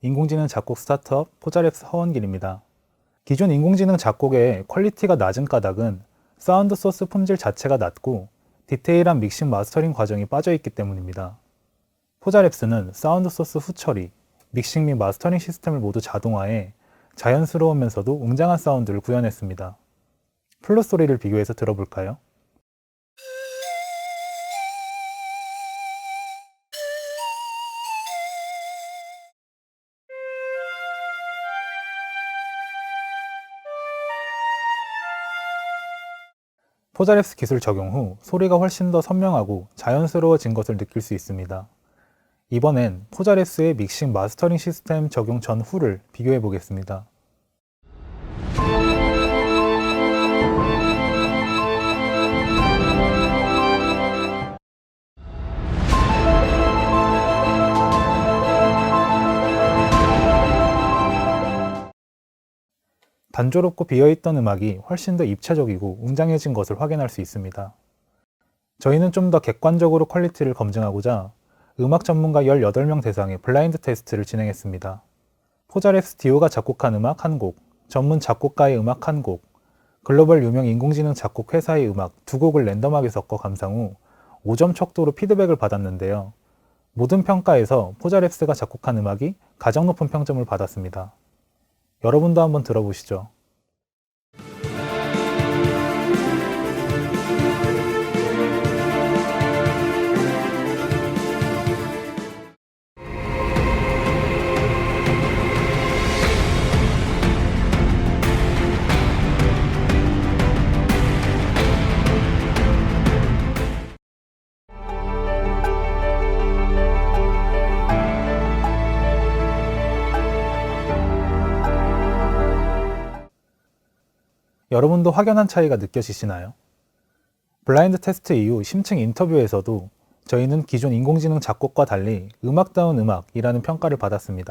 인공지능 작곡 스타트업 포자랩스 허원길입니다. 기존 인공지능 작곡의 퀄리티가 낮은 까닭은 사운드 소스 품질 자체가 낮고 디테일한 믹싱 마스터링 과정이 빠져 있기 때문입니다. 포자랩스는 사운드 소스 후처리, 믹싱 및 마스터링 시스템을 모두 자동화해 자연스러우면서도 웅장한 사운드를 구현했습니다. 플루 소리를 비교해서 들어볼까요? 포자랩스 기술 적용 후 소리가 훨씬 더 선명하고 자연스러워진 것을 느낄 수 있습니다. 이번엔 포자랩스의 믹싱 마스터링 시스템 적용 전후를 비교해 보겠습니다. 단조롭고 비어있던 음악이 훨씬 더 입체적이고 웅장해진 것을 확인할 수 있습니다. 저희는 좀 더 객관적으로 퀄리티를 검증하고자 음악 전문가 18명 대상의 블라인드 테스트를 진행했습니다. 포자레스 디오가 작곡한 음악 한 곡, 전문 작곡가의 음악 한 곡, 글로벌 유명 인공지능 작곡 회사의 음악 두 곡을 랜덤하게 섞어 감상 후 5점 척도로 피드백을 받았는데요. 모든 평가에서 포자랩스가 작곡한 음악이 가장 높은 평점을 받았습니다. 여러분도 한번 들어보시죠. 여러분도 확연한 차이가 느껴지시나요? 블라인드 테스트 이후 심층 인터뷰에서도 저희는 기존 인공지능 작곡과 달리 음악다운 음악이라는 평가를 받았습니다.